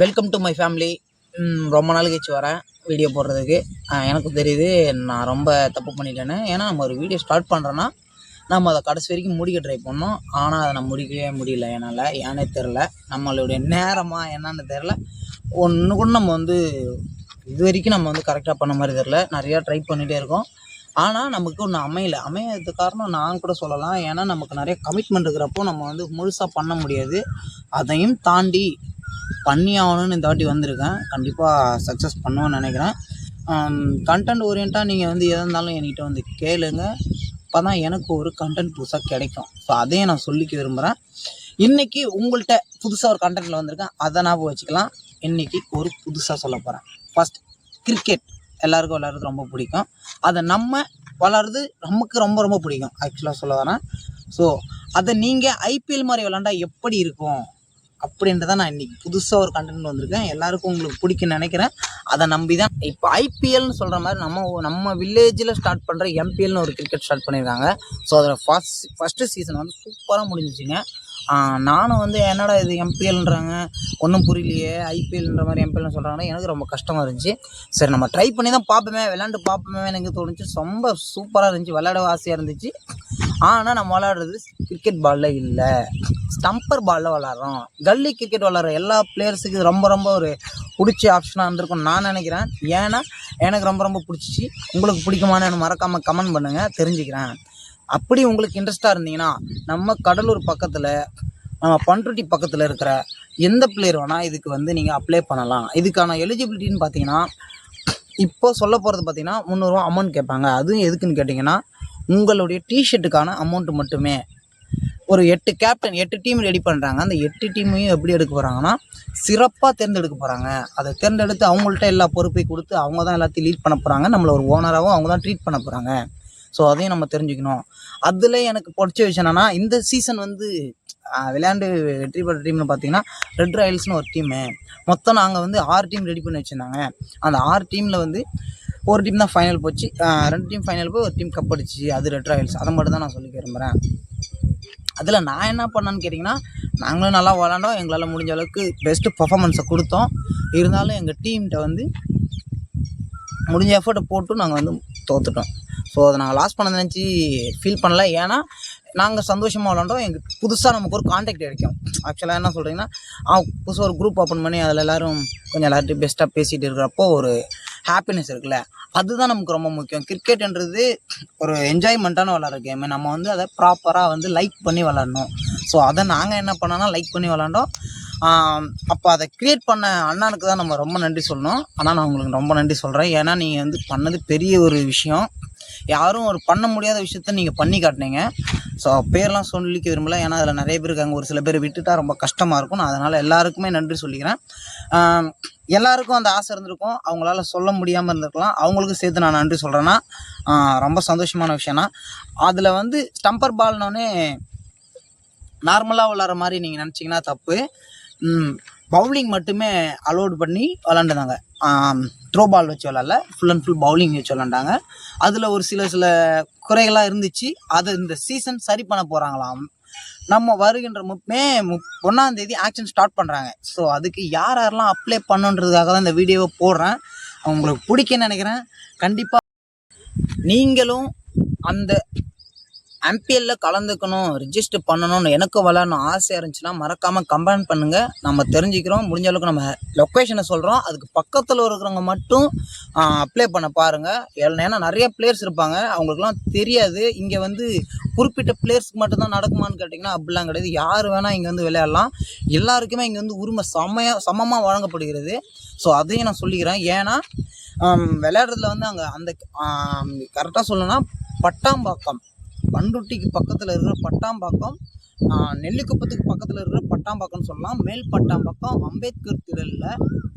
Welcome to my family ரொம்ப நாள் கழிச்சு வரேன். வீடியோ போடுறதுக்கு. எனக்கும் தெரியுது நான் ரொம்ப தப்பு பண்ணிட்டேன்னு ஏன்னா நம்ம ஒரு வீடியோ ஸ்டார்ட் பண்ணுறோன்னா நம்ம அதை கடைசி வரைக்கும் முடிக்க ட்ரை பண்ணோம். ஆனால் அதை நான் முடிக்கவே முடியல. என்னால் ஏன்னே தெரில நம்மளுடைய நேரமாக என்னன்னு தெரில ஒன்று கூட நம்ம வந்து இது வரைக்கும் நம்ம வந்து கரெக்டாக பண்ண மாதிரி தெரில நிறையா ட்ரை பண்ணிகிட்டே இருக்கோம். ஆனால் நமக்கு ஒன்று அமையலை. அமையறதுக்கு காரணம் நான் கூட சொல்லலாம். ஏன்னா நமக்கு நிறைய கமிட்மெண்ட் இருக்கிறப்போ நம்ம வந்து முழுசாக பண்ண முடியாது. அதையும் தாண்டி பண்ணி ஆகணும்னு இந்த வாட்டி வந்திருக்கேன். கண்டிப்பாக சக்ஸஸ் பண்ணுவேன்னு நினைக்கிறேன். கண்டென்ட் ஓரியண்ட்டாக நீங்கள் வந்து எதாக இருந்தாலும் என்கிட்ட வந்து கேளுங்க. அப்போ தான் எனக்கு ஒரு கண்டென்ட் புதுசாக கிடைக்கும். ஸோ அதையும் நான் சொல்லிக்க விரும்புகிறேன் இன்றைக்கி உங்கள்கிட்ட புதுசாக ஒரு கண்டென்ட்டில் வந்திருக்கேன். அதை ஞாபகம் வச்சுக்கலாம். இன்றைக்கி ஒரு புதுசாக சொல்ல போகிறேன் ஃபஸ்ட் கிரிக்கெட் எல்லாருக்கும் விளாட்றது ரொம்ப பிடிக்கும். அதை நம்ம வளருது நமக்கு ரொம்ப ரொம்ப பிடிக்கும். ஆக்சுவலாக சொல்ல வரேன். ஸோ அதை நீங்கள் ஐபிஎல் மாதிரி விளாண்டா எப்படி இருக்கும்? அப்படின்றத நான் இன்றைக்கி புதுசாக ஒரு கண்டென்ட் வந்திருக்கேன். எல்லாருக்கும் உங்களுக்கு பிடிக்கும்னு நினைக்கிறேன். அதை நம்பி தான் இப்போ ஐபிஎல்னு சொல்கிற மாதிரி நம்ம நம்ம வில்லேஜில் ஸ்டார்ட் பண்ணுற எம்பிஎல்னு ஒரு கிரிக்கெட் ஸ்டார்ட் பண்ணியிருக்காங்க. ஸோ அதில் ஃபஸ்ட் ஃபஸ்ட்டு சீசன் வந்து சூப்பராக முடிஞ்சிச்சுங்க. நானும் வந்து என்னடா இது எம்பிஎல்ன்றாங்க ஒன்றும் புரியலையே. ஐபிஎல்ன்ற மாதிரி எம்பிஎல்னு சொல்கிறாங்கன்னா எனக்கு ரொம்ப கஷ்டமாக இருந்துச்சு. சரி நம்ம ட்ரை பண்ணி தான் பார்ப்போமே. விளாண்டு பார்ப்போமே எனக்கு தோணுச்சு. ரொம்ப சூப்பராக இருந்துச்சு. விளையாட ஆசையாக இருந்துச்சு. ஆனால் நம்ம விளாடுறது கிரிக்கெட் பாலில் இல்லை. ஸ்டம்பர் பாலில் விளாட்றோம் கல்லி கிரிக்கெட் விளாட்ற எல்லா பிளேயர்ஸுக்கு இது ரொம்ப ரொம்ப ஒரு பிடிச்ச ஆப்ஷனாக இருந்திருக்கும் நான் நினைக்கிறேன். ஏன்னா எனக்கு ரொம்ப ரொம்ப பிடிச்சிச்சு. உங்களுக்கு பிடிக்குமான்னு மறக்காமல் கமெண்ட் பண்ணுங்கள் தெரிஞ்சுக்கிறேன். அப்படி உங்களுக்கு இன்ட்ரெஸ்ட்டாக இருந்தீங்கன்னா நம்ம கடலூர் பக்கத்தில் நம்ம பண்ருட்டி பக்கத்தில் இருக்கிற எந்த பிளேயர் வேணால் இதுக்கு வந்து நீங்கள் அப்ளை பண்ணலாம். இதுக்கான எலிஜிபிலிட்டின்னு பார்த்தீங்கன்னா இப்போ சொல்ல போகிறது பார்த்தீங்கன்னா முந்நூறுரூவா அமௌண்ட் கேட்பாங்க. அதுவும் எதுக்குன்னு கேட்டிங்கன்னா உங்களுடைய டிஷர்ட்டுக்கான அமௌண்ட் மட்டுமே. ஒரு எட்டு கேப்டன் எட்டு டீம் ரெடி பண்ணுறாங்க அந்த எட்டு டீமையும் எப்படி எடுக்க போகிறாங்கன்னா சிறப்பாக தேர்ந்தெடுக்க போகிறாங்க அதை தேர்ந்தெடுத்து அவங்கள்ட்ட எல்லா பொறுப்பையும் கொடுத்து அவங்க தான் எல்லாத்தையும் லீட் பண்ண போகிறாங்க நம்மளை ஒரு ஓனராகவும் அவங்க தான் ட்ரீட் பண்ண போகிறாங்க ஸோ அதையும் நம்ம தெரிஞ்சுக்கணும். அதில் எனக்கு பிடிச்ச விஷயம் என்னென்னா இந்த சீசன் வந்து விளையாண்டு வெற்றி பெற்ற டீம்னு பார்த்தீங்கன்னா ரெட் ராயல்ஸ்னு ஒரு டீமு மொத்தம் நாங்கள் வந்து ஆறு டீம் ரெடி பண்ணி வச்சுருந்தாங்க. அந்த ஆறு டீமில் வந்து ஒரு டீம் தான் ஃபைனல் போச்சு. ரெண்டு டீம் ஃபைனல் போய் ஒரு டீம் கப் அடிச்சு அது ரெட் ராயல்ஸ் அதை மட்டும் தான் நான் சொல்லி விரும்புகிறேன் அதில் நான் என்ன பண்ணேன்னு கேட்டிங்கன்னா நாங்களும் நல்லா விளாண்டோம் எங்களால் முடிஞ்ச அளவுக்கு பெஸ்ட்டு பர்ஃபாமன்ஸை கொடுத்தோம். இருந்தாலும் எங்கள் டீம்கிட்ட வந்து முடிஞ்ச எஃபர்ட்டை போட்டு நாங்கள் வந்து தோத்துட்டோம். ஸோ அதை நாங்கள் லாஸ் பண்ண நினச்சி ஃபீல் பண்ணல. ஏன்னா நாங்கள் சந்தோஷமாக விளாண்டோம் எங்களுக்கு புதுசாக நமக்கு ஒரு காண்டாக்ட் கிடைக்கும். ஆக்சுவலாக என்ன சொல்கிறீங்கன்னா புதுசாக ஒரு குரூப் ஓப்பன் பண்ணி அதில் எல்லோரும் கொஞ்சம் எல்லார்ட்டையும் பெஸ்ட்டாக பேசிகிட்டு இருக்கிறப்போ ஒரு ஹாப்பினஸ் இருக்குல்ல அதுதான் நமக்கு ரொம்ப முக்கியம். கிரிக்கெட்ன்றது ஒரு என்ஜாய்மெண்ட்டான விளாட்ற கேமு நம்ம வந்து அதை ப்ராப்பராக வந்து லைக் பண்ணி விளாட்ணும் ஸோ அதை நாங்கள் என்ன பண்ணோன்னா லைக் பண்ணி விளாண்டோம் அப்போ அதை க்ரியேட் பண்ண அண்ணனுக்கு தான் நம்ம ரொம்ப நன்றி சொல்லணும். ஆனால் நான் உங்களுக்கு ரொம்ப நன்றி சொல்கிறேன் ஏன்னா நீங்கள் வந்து பண்ணது பெரிய ஒரு விஷயம். யாரும் ஒரு பண்ண முடியாத விஷயத்த நீங்கள் பண்ணி காட்டினீங்க. ஸோ பேர்லாம் சொல்லிக்க விரும்பல. ஏன்னா அதில் நிறைய பேர் இருக்காங்க. ஒரு சில பேர் விட்டுட்டா ரொம்ப கஷ்டமாக இருக்கும். நான் அதனால் எல்லாருக்குமே நன்றி சொல்லிக்கிறேன். எல்லாருக்கும் அந்த ஆசை இருந்திருக்கும். அவங்களால சொல்ல முடியாமல் இருந்திருக்கலாம். அவங்களுக்கும் சேர்த்து நான் நன்றி சொல்கிறேன்னா ரொம்ப சந்தோஷமான விஷயம்னா அதில் வந்து ஸ்டம்பர் பால்னோடனே நார்மலாக விளாட்ற மாதிரி நீங்கள் நினச்சிங்கன்னா தப்பு. பவுலிங் மட்டுமே அலோடு பண்ணி விளாண்டுதாங்க. த்ரோ பால் வச்சு விளாட்ல ஃபுல் அண்ட் ஃபுல் பவுலிங் வச்சு விளாண்டாங்க அதில் ஒரு சில சில குறைகளாக இருந்துச்சு. அதை இந்த சீசன் சரி பண்ண போகிறாங்களாம் நம்ம வருகின்ற மு- மே முப் ஒன்றாம் தேதி ஆக்ஷன் ஸ்டார்ட் பண்ணுறாங்க ஸோ அதுக்கு யார் யாரெல்லாம் அப்ளை பண்ணுன்றதுக்காக தான் இந்த வீடியோவை போடுறேன். உங்களுக்கு பிடிக்குன்னு நினைக்கிறேன். கண்டிப்பாக நீங்களும் அந்த எம்பிஎல்ல கலந்துக்கணும் ரிஜிஸ்டர் பண்ணணும்னு எனக்கும் விளாடணும் ஆசையாக இருந்துச்சுன்னா மறக்காமல் கம்பைன் பண்ணுங்கள் நம்ம தெரிஞ்சுக்கிறோம் முடிஞ்ச அளவுக்கு நம்ம லொக்கேஷனை சொல்கிறோம் அதுக்கு பக்கத்தில் இருக்கிறவங்க மட்டும் அப்ளை பண்ண பாருங்கள் ஏன்னா நிறைய பிளேயர்ஸ் இருப்பாங்க. அவங்களுக்குலாம் தெரியாது. இங்கே வந்து குறிப்பிட்ட பிளேயர்ஸ்க்கு மட்டும்தான் நடக்குமான்னு கேட்டிங்கன்னா அப்படிலாம் கிடையாது. யார் வேணால் இங்கே வந்து விளையாடலாம். எல்லாருக்குமே இங்கே வந்து உரிமை செம்மையாக சமமாக வழங்கப்படுகிறது. ஸோ அதையும் நான் சொல்லிக்கிறேன். ஏன்னா விளையாடுறதுல வந்து அங்கே அந்த கரெக்டாக சொல்லணும்னா பட்டாம்பாக்கம். பண்ருட்டிக்கு பக்கத்தில் இருக்கிற பட்டாம்பாக்கம் நெல்லிக்குப்பத்துக்கு பக்கத்தில் இருக்கிற பட்டாம்பாக்கம்னு சொல்லலாம். மேல் பட்டாம்பாக்கம் அம்பேத்கர் திடலில்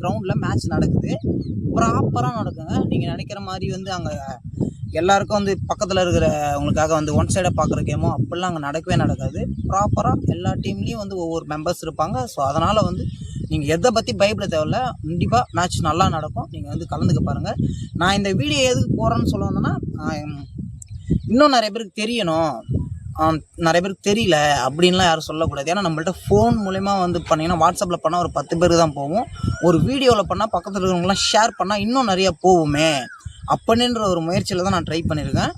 கிரவுண்டில் மேட்ச் நடக்குது. ப்ராப்பராக நடக்குங்க. நீங்கள் நினைக்கிற மாதிரி வந்து அங்கே எல்லாருக்கும் வந்து பக்கத்தில் இருக்கிற உங்களுக்காக வந்து ஒன் சைடாக பார்க்குற கேமோ அப்படிலாம் அங்கே நடக்கவே நடக்காது. ப்ராப்பராக எல்லா டீம்லேயும் வந்து ஒவ்வொரு மெம்பர்ஸ் இருப்பாங்க. ஸோ அதனால் வந்து நீங்கள் எதை பற்றி பயப்பட தேவையில்ல. கண்டிப்பாக மேட்ச் நல்லா நடக்கும். நீங்கள் வந்து கலந்துக்க பாருங்கள் நான் இந்த வீடியோ எதுக்கு போகிறேன்னு சொல்ல வந்தேன்னா இன்னும் நிறைய பேருக்கு தெரியணும். நிறைய பேருக்கு தெரியல அப்படின்லாம் யாரும் சொல்லக்கூடாது. ஏன்னா நம்மள்ட்ட ஃபோன் மூலயமா வந்து பண்ணிங்கன்னா வாட்ஸ்அப்பில் பண்ணால் ஒரு பத்து பேருக்கு தான் போகும் ஒரு வீடியோவில் பண்ணால் பக்கத்தில் இருக்கிறவங்களாம் ஷேர் பண்ணால் இன்னும் நிறையா போகுமே அப்படின்ற ஒரு முயற்சியில் தான் நான் ட்ரை பண்ணியிருக்கேன்.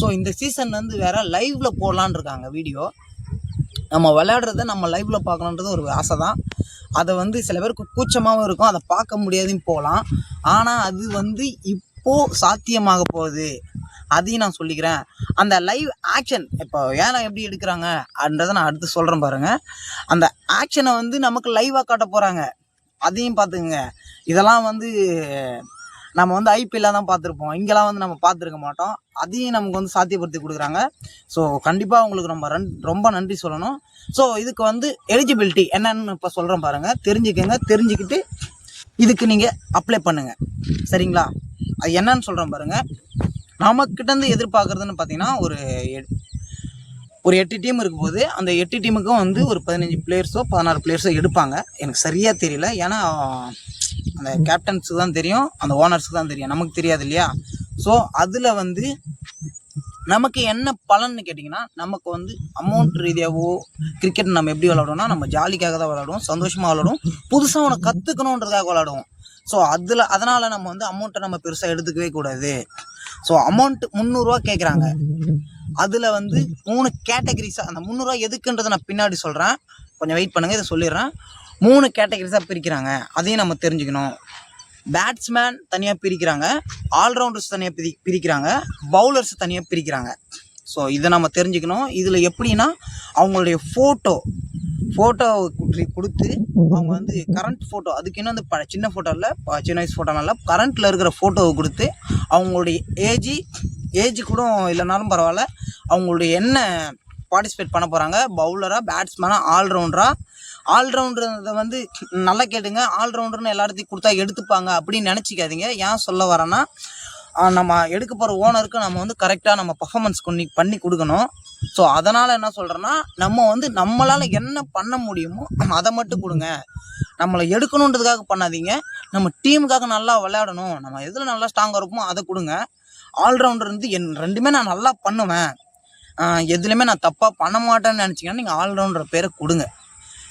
ஸோ இந்த சீசன் வந்து வேறு லைவில் போடலான்னு இருக்காங்க வீடியோ நம்ம விளையாடுறத நம்ம லைவில் பார்க்கணுன்றது ஒரு ஆசை தான். அதை வந்து சில பேருக்கு கூச்சமாகவும் இருக்கும். அதை பார்க்க முடியாதுன்னு போகலாம். ஆனால் அது வந்து இப்போது சாத்தியமாக போகுது. அதையும் நான் சொல்லிக்கிறேன். அந்த லைவ் ஆக்ஷன் இப்போ ஏன்னா எப்படி எடுக்கிறாங்க? அப்படின்றத நான் அடுத்து சொல்கிறேன் பாருங்க. அந்த ஆக்ஷனை வந்து நமக்கு லைவாக காட்ட போகிறாங்க அதையும் பார்த்துக்குங்க. இதெல்லாம் வந்து நம்ம வந்து ஐபிஎல்ல தான் பார்த்துருப்போம். இங்கெல்லாம் வந்து நம்ம பார்த்துருக்க மாட்டோம். அதையும் நமக்கு வந்து சாத்தியப்படுத்தி கொடுக்குறாங்க. ஸோ கண்டிப்பாக உங்களுக்கு நம்ம ரன் ரொம்ப நன்றி சொல்லணும். ஸோ இதுக்கு வந்து எலிஜிபிலிட்டி என்னன்னு இப்போ சொல்கிறேன் பாருங்கள் தெரிஞ்சுக்கங்க. தெரிஞ்சுக்கிட்டு இதுக்கு நீங்கள் அப்ளை பண்ணுங்கள் சரிங்களா? அது என்னன்னு சொல்கிறேன் பாருங்கள் நமக்கிட்டேருந்து எதிர்பார்க்குறதுன்னு பார்த்தீங்கன்னா ஒரு ஒரு எட்டு டீம் இருக்கும்போது அந்த எட்டு டீமுக்கும் வந்து ஒரு பதினஞ்சு பிளேயர்ஸோ பதினாறு பிளேயர்ஸோ எடுப்பாங்க. எனக்கு சரியாக தெரியல. ஏன்னா அந்த கேப்டன்ஸுக்கு தான் தெரியும் அந்த ஓனர்ஸுக்கு தான் தெரியும். நமக்கு தெரியாது இல்லையா? ஸோ அதில் வந்து நமக்கு என்ன பலன்னு கேட்டிங்கன்னா நமக்கு வந்து அமௌண்ட் ரீதியாகவோ கிரிக்கெட் நம்ம எப்படி விளாடுவோம்னா நம்ம ஜாலிக்காக தான் விளாடுவோம் சந்தோஷமாக விளாடுவோம் புதுசாக அவனை கற்றுக்கணுன்றதுக்காக விளாடுவோம். ஸோ அதில் அதனால் நம்ம வந்து அமௌண்ட்டை நம்ம பெருசாக எடுத்துக்கவே கூடாது. ஸோ அமௌண்ட் முந்நூறுரூவா கேட்குறாங்க அதில் வந்து மூணு கேட்டகரிஸாக அந்த முந்நூறுரூவா எதுக்குன்றதை நான் பின்னாடி சொல்கிறேன் கொஞ்சம் வெயிட் பண்ணுங்கள் இதை சொல்லிடுறேன். மூணு கேட்டகரிஸாக பிரிக்கிறாங்க. அதையும் நம்ம தெரிஞ்சுக்கணும். பேட்ஸ்மேன் தனியாக பிரிக்கிறாங்க. ஆல்ரவுண்டர்ஸ் தனியாக பிரி பிரிக்கிறாங்க. பவுலர்ஸ் தனியாக பிரிக்கிறாங்க. ஸோ இதை நம்ம தெரிஞ்சுக்கணும். இதில் எப்படின்னா அவங்களுடைய ஃபோட்டோ ஃபோட்டோ கொடுத்து அவங்க வந்து கரண்ட் ஃபோட்டோ அதுக்கு இன்னும் வந்து ப சின்ன ஃபோட்டோ இல்லை சின்ன வயசு ஃபோட்டோ இல்லை கரண்ட்டில் இருக்கிற ஃபோட்டோவை கொடுத்து அவங்களுடைய ஏஜி ஏஜ் கூட இல்லைனாலும் பரவாயில்ல அவங்களுடைய என்ன பார்ட்டிசிபேட் பண்ண போகிறாங்க பவுலராக பேட்ஸ்மேனாக ஆல்ரவுண்டராக ஆல்ரவுண்டர் வந்து நல்லா கேட்டுங்க. ஆல்ரவுண்டர்னு எல்லாத்தையும் கொடுத்தா எடுத்துப்பாங்க அப்படின்னு நினச்சிக்காதீங்க. ஏன் சொல்ல வரேன்னா நம்ம எடுக்க போகிற ஓனருக்கு நம்ம வந்து கரெக்டாக நம்ம பர்ஃபாமன்ஸ் பண்ணி பண்ணி கொடுக்கணும். ஸோ அதனால் என்ன சொல்கிறேன்னா நம்ம வந்து நம்மளால் என்ன பண்ண முடியுமோ அதை மட்டும் கொடுங்க. நம்மளை எடுக்கணுன்றதுக்காக பண்ணாதீங்க. நம்ம டீமுக்காக நல்லா விளையாடணும். நம்ம எதில் நல்லா ஸ்ட்ராங்காக இருப்போமோ அதை கொடுங்க. ஆல்ரவுண்டர் வந்து என் ரெண்டுமே நான் நல்லா பண்ணுவேன். எதுலேயுமே எதுலையுமே நான் தப்பாக பண்ண மாட்டேன்னு நினச்சிங்கன்னா நீங்கள் ஆல்ரவுண்டர் பேரை கொடுங்க.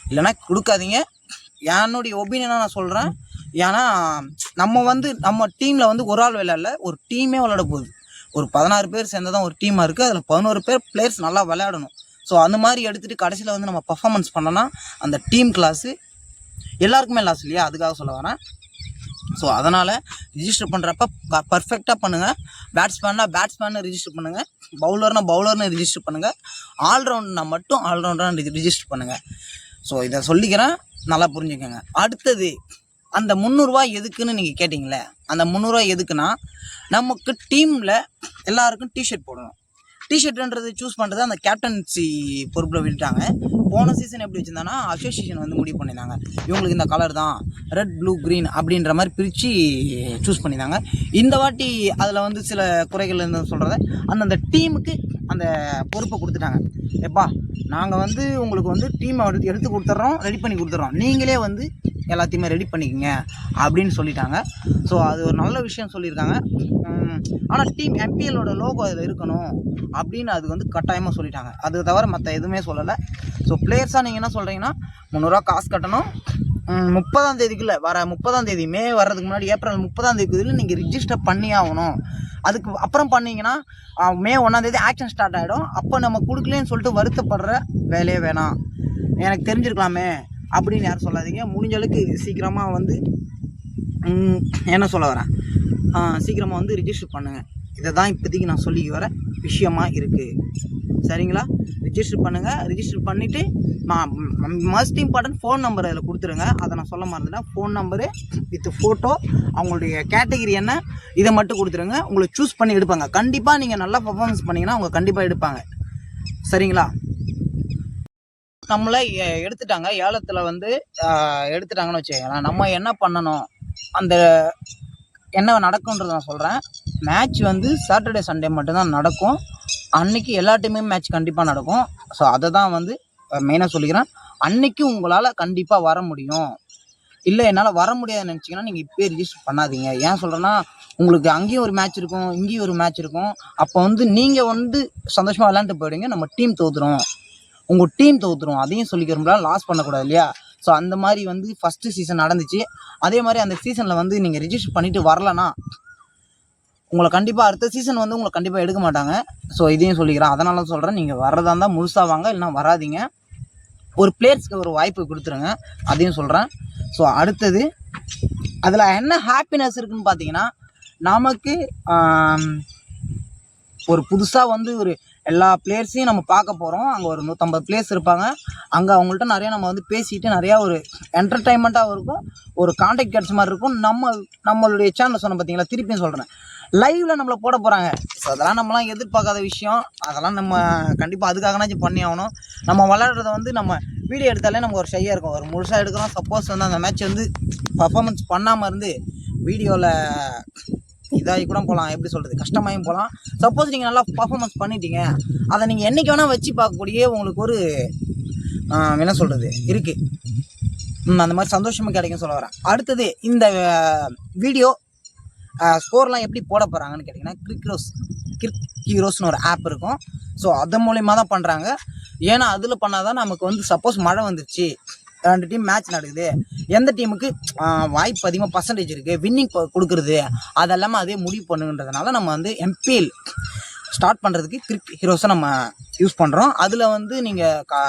இல்லைன்னா கொடுக்காதீங்க. என்னுடைய ஒப்பீனியனாக நான் சொல்கிறேன் ஏன்னா நம்ம வந்து நம்ம டீமில் வந்து ஒரு ஆள் விளையாடல ஒரு டீமே விளையாட போகுது. ஒரு பதினாறு பேர் சேர்ந்து தான் ஒரு டீமாக இருக்குது அதில் பதினோரு பேர் பிளேயர்ஸ் நல்லா விளையாடணும். ஸோ அந்த மாதிரி எடுத்துகிட்டு கடைசியில் வந்து நம்ம பர்ஃபாமன்ஸ் பண்ணோன்னா அந்த டீம் கிளாஸு எல்லாருக்குமே லாஸ் இல்லையா? அதுக்காக சொல்ல வரேன். ஸோ அதனால் ரிஜிஸ்டர் பண்ணுறப்ப ப பர்ஃபெக்டாக பண்ணுங்கள் பேட்ஸ்மேன்னா பேட்ஸ்மேனை ரிஜிஸ்டர் பண்ணுங்கள் பவுலர்னா பவுலர்னு ரிஜிஸ்டர் பண்ணுங்கள் ஆல்ரவுண்ட்னா மட்டும் ஆல்ரவுண்டராக ரிஜிஸ்டர் பண்ணுங்கள் ஸோ இதை சொல்லிக்கிறேன். நல்லா புரிஞ்சுக்கோங்க. அடுத்தது அந்த முந்நூறுரூவா எதுக்குன்னு நீங்கள் கேட்டிங்களே அந்த முந்நூறுரூவா எதுக்குன்னா நமக்கு டீமில் எல்லாருக்கும் டிஷர்ட் போடணும். டிஷர்ட்ன்றது சூஸ் பண்ணுறது அந்த கேப்டன்சி பொறுப்பில் விட்டுட்டாங்க. போன சீசன் எப்படி வச்சுருந்தாங்கன்னா அசோசியேஷன் வந்து முடிவு பண்ணியிருந்தாங்க. இவங்களுக்கு இந்த கலர் தான் ரெட் ப்ளூ க்ரீன் அப்படின்ற மாதிரி பிரித்து சூஸ் பண்ணியிருந்தாங்க. இந்த வாட்டி அதில் வந்து சில குறைகள் இருந்து சொல்கிறத அந்தந்த டீமுக்கு அந்த பொறுப்பை கொடுத்துட்டாங்க. எப்பா நாங்கள் வந்து உங்களுக்கு வந்து டீமை எடுத்து எடுத்து கொடுத்துட்றோம் ரெடி பண்ணி கொடுத்துட்றோம் நீங்களே வந்து எல்லாத்தையுமே ரெடி பண்ணிக்கங்க அப்படின்னு சொல்லிட்டாங்க. ஸோ அது ஒரு நல்ல விஷயம் சொல்லியிருக்காங்க. ஆனால் டீம் எம்பிஎல்லோட லோகோ அதில் இருக்கணும் அப்படின்னு அது வந்து கட்டாயமாக சொல்லிட்டாங்க. அது தவிர மற்ற எதுவுமே சொல்லலை. ஸோ பிளேயர்ஸாக நீங்கள் என்ன சொல்கிறீங்கன்னா முந்நூறுரூவா காசு கட்டணும். முப்பதாம் தேதிக்குள்ள வர முப்பதாம் தேதி மே வர்றதுக்கு முன்னாடி ஏப்ரல் முப்பதாம் தேதிக்குள்ள நீங்கள் ரிஜிஸ்டர் பண்ணி ஆகணும். அதுக்கு அப்புறம் பண்ணீங்கன்னா மே ஒன்றாம் தேதி ஆக்ஷன் ஸ்டார்ட் ஆகிடும் அப்போ நம்ம கொடுக்கலன்னு சொல்லிட்டு வருத்தப்படுற வேலையே வேணாம். எனக்கு தெரிஞ்சிருக்கலாமே. அப்படின்னு யாரும் சொல்லாதீங்க. முடிஞ்ச அளவுக்கு சீக்கிரமாக வந்து என்ன சொல்ல வரேன்? சீக்கிரமாக வந்து ரிஜிஸ்டர் பண்ணுங்கள் இதை தான் இப்போதைக்கு நான் சொல்லி வர விஷயமா இருக்குது சரிங்களா? ரிஜிஸ்டர் பண்ணுங்கள் ரிஜிஸ்டர் பண்ணிவிட்டு நான் மஸ்ட் இம்பார்ட்டன்ட் ஃபோன் நம்பர் அதில் கொடுத்துருங்க. அதை நான் சொல்ல மறந்துட்டேன். ஃபோன் நம்பரு வித் ஃபோட்டோ அவங்களுடைய கேட்டகிரி என்ன இதை மட்டும் கொடுத்துருங்க. உங்களை சூஸ் பண்ணி எடுப்பாங்க. கண்டிப்பாக நீங்கள் நல்லா பர்ஃபார்மன்ஸ் பண்ணிங்கன்னா அவங்க கண்டிப்பாக எடுப்பாங்க. சரிங்களா? நம்மளை எடுத்துட்டாங்க. ஏலத்தில் வந்து எடுத்துட்டாங்கன்னு வச்சுக்கோங்களேன். நம்ம என்ன பண்ணணும்? அந்த என்ன நடக்கும்ன்றத நான் சொல்கிறேன் மேட்ச் வந்து சாட்டர்டே சண்டே மட்டும்தான் நடக்கும். அன்னைக்கு எல்லா டீமுமே மேட்ச் கண்டிப்பாக நடக்கும் ஸோ அதை தான் வந்து மெயினாக சொல்லிக்கிறேன். அன்னைக்கு உங்களால் கண்டிப்பாக வர முடியும். இல்லை என்னால் வர முடியாதுன்னு நினச்சிங்கன்னா நீங்கள் இப்போயே ரிஜிஸ்டர் பண்ணாதீங்க. ஏன் சொல்கிறேன்னா உங்களுக்கு அங்கேயும் ஒரு மேட்ச் இருக்கும் இங்கேயும் ஒரு மேட்ச் இருக்கும். அப்போ வந்து நீங்கள் வந்து சந்தோஷமாக விளையாண்டு போயிடுங்க. நம்ம டீம் தோத்துரும். உங்கள் டீம் தோற்றுரும் அதையும் சொல்லிக்கிறோம்ல லாஸ் பண்ணக்கூடாது இல்லையா? ஸோ அந்த மாதிரி வந்து ஃபஸ்ட்டு சீசன் நடந்துச்சு. அதே மாதிரி அந்த சீசனில் வந்து நீங்கள் ரிஜிஸ்டர் பண்ணிவிட்டு வரலனா உங்களை கண்டிப்பாக அடுத்த சீசன் வந்து உங்களை கண்டிப்பாக எடுக்க மாட்டாங்க. ஸோ இதையும் சொல்லிக்கிறேன். அதனால சொல்கிறேன் நீங்கள் வர்றதா இருந்தால் முழுசாக வாங்க இல்லைனா வராதீங்க. ஒரு பிளேயர்ஸ்க்கு ஒரு வாய்ப்பு கொடுத்துருங்க. அதையும் சொல்கிறேன் ஸோ அடுத்தது அதில் என்ன ஹாப்பினஸ் இருக்குன்னு பார்த்தீங்கன்னா நமக்கு ஒரு புதுசாக வந்து ஒரு எல்லா பிளேயர்ஸையும் நம்ம பார்க்க போகிறோம் அங்கே ஒரு நூற்றம்பது பிளேயர்ஸ் இருப்பாங்க. அங்கே அவங்கள்ட்ட நிறையா நம்ம வந்து பேசிட்டு நிறையா ஒரு என்டர்டைன்மெண்ட்டாகவும் இருக்கும். ஒரு கான்டாக்ட் கிடைச்ச மாதிரி இருக்கும். நம்ம நம்மளுடைய சேனல் சொன்ன பார்த்தீங்களா? திருப்பியும் சொல்கிறேன் லைவில் நம்மளை போட போகிறாங்க ஸோ அதெல்லாம் நம்மலாம் எதிர்பார்க்காத விஷயம். அதெல்லாம் நம்ம கண்டிப்பாக அதுக்காகனாச்சும் பண்ணி ஆகணும். நம்ம விளையாடுறத வந்து நம்ம வீடியோ எடுத்தாலே நமக்கு ஒரு ஷையாக இருக்கும். ஒரு முழுசாக எடுக்கிறோம். சப்போஸ் வந்து அந்த மேட்ச் வந்து பர்ஃபார்மன்ஸ் பண்ணாமல் இருந்து வீடியோவில் இதாகி கூட போகலாம். எப்படி சொல்கிறது கஷ்டமாயும் போகலாம். சப்போஸ் நீங்கள் நல்லா பர்ஃபார்மன்ஸ் பண்ணிட்டீங்க. அதை நீங்கள் என்றைக்கு வேணால் வச்சு பார்க்கக்கூடிய உங்களுக்கு ஒரு என்ன சொல்கிறது இருக்குது அந்த மாதிரி சந்தோஷமாக கிடைக்கும் சொல்ல வரேன். அடுத்தது இந்த வீடியோ ஸ்கோர்லாம் எப்படி போட போகிறாங்கன்னு கேட்டிங்கன்னா கிரிக் ரோஸ் கிரிக் ஹீரோஸ்னு ஒரு ஆப் இருக்கும். ஸோ அது மூலயமா தான் பண்ணுறாங்க ஏன்னா அதில் பண்ணால் தான் நமக்கு வந்து சப்போஸ் மழை வந்துருச்சு. ரெண்டு டீம் மேட்ச் நடக்குது. எந்த டீமுக்கு வாய்ப்பு அதிகமாக பர்சன்டேஜ் இருக்குது வின்னிங் கொடுக்குறது அதெல்லாமே அதே முடிவு பண்ணுன்றதுனால நம்ம வந்து எம்பிஎல் ஸ்டார்ட் பண்ணுறதுக்கு கிரிக் ஹீரோஸை நம்ம யூஸ் பண்ணுறோம் அதில் வந்து நீங்கள் கா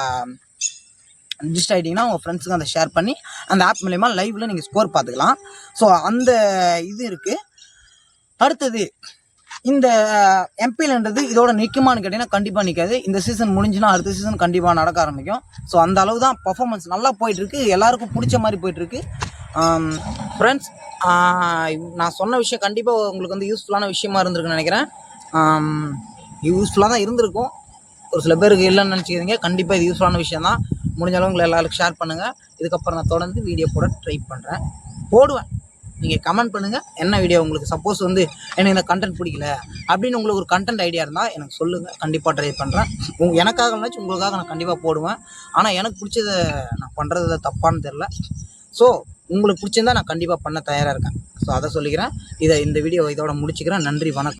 ரிஜிஸ்டர் ஆகிட்டிங்கன்னா உங்கள் ஃப்ரெண்ட்ஸுக்கு அதை ஷேர் பண்ணி அந்த ஆப் மூலயமா லைவில் நீங்கள் ஸ்கோர் பார்த்துக்கலாம். ஸோ அந்த இது இருக்குது அடுத்தது இந்த எம்பிலன்றது இதோட நிற்குமான்னு கேட்டிங்கன்னா கண்டிப்பாக நிற்காது இந்த சீசன் முடிஞ்சுன்னா அடுத்த சீசன் கண்டிப்பாக நடக்க ஆரம்பிக்கும். ஸோ அந்த அளவு தான் பர்ஃபார்மன்ஸ் நல்லா போயிட்டுருக்கு. எல்லாருக்கும் பிடிச்ச மாதிரி போயிட்டுருக்கு. ஃப்ரெண்ட்ஸ் நான் சொன்ன விஷயம் கண்டிப்பாக உங்களுக்கு வந்து யூஸ்ஃபுல்லான விஷயமா இருந்திருக்குன்னு நினைக்கிறேன். யூஸ்ஃபுல்லாக தான் இருந்திருக்கும். ஒரு சில பேருக்கு இல்லைன்னு நினச்சிக்கிறீங்க கண்டிப்பாக இது யூஸ்ஃபுல்லான விஷயம் தான் முடிஞ்ச உங்களை எல்லாருக்கும் ஷேர் பண்ணுங்கள் இதுக்கப்புறம் நான் தொடர்ந்து வீடியோ போட ட்ரை பண்ணுறேன் போடுவேன். நீங்கள் கமெண்ட் பண்ணுங்கள் என்ன வீடியோ உங்களுக்கு சப்போஸ் வந்து எனக்கு இந்த கண்டென்ட் பிடிக்கல அப்படின்னு உங்களுக்கு ஒரு கண்டென்ட் ஐடியா இருந்தால் எனக்கு சொல்லுங்கள் கண்டிப்பாக ட்ரை பண்ணுறேன் உங் எனக்காக இல்லைனாச்சும் உங்களுக்காக நான் கண்டிப்பாக போடுவேன். ஆனால் எனக்கு பிடிச்சத நான் பண்ணுறதுல தப்பான்னு தெரில ஸோ உங்களுக்கு பிடிச்சிருந்தா நான் கண்டிப்பாக பண்ண தயாராக இருக்கேன். ஸோ அதை சொல்லிக்கிறேன். இதை இந்த வீடியோ இதோட முடிச்சுக்கிறேன். நன்றி வணக்கம்.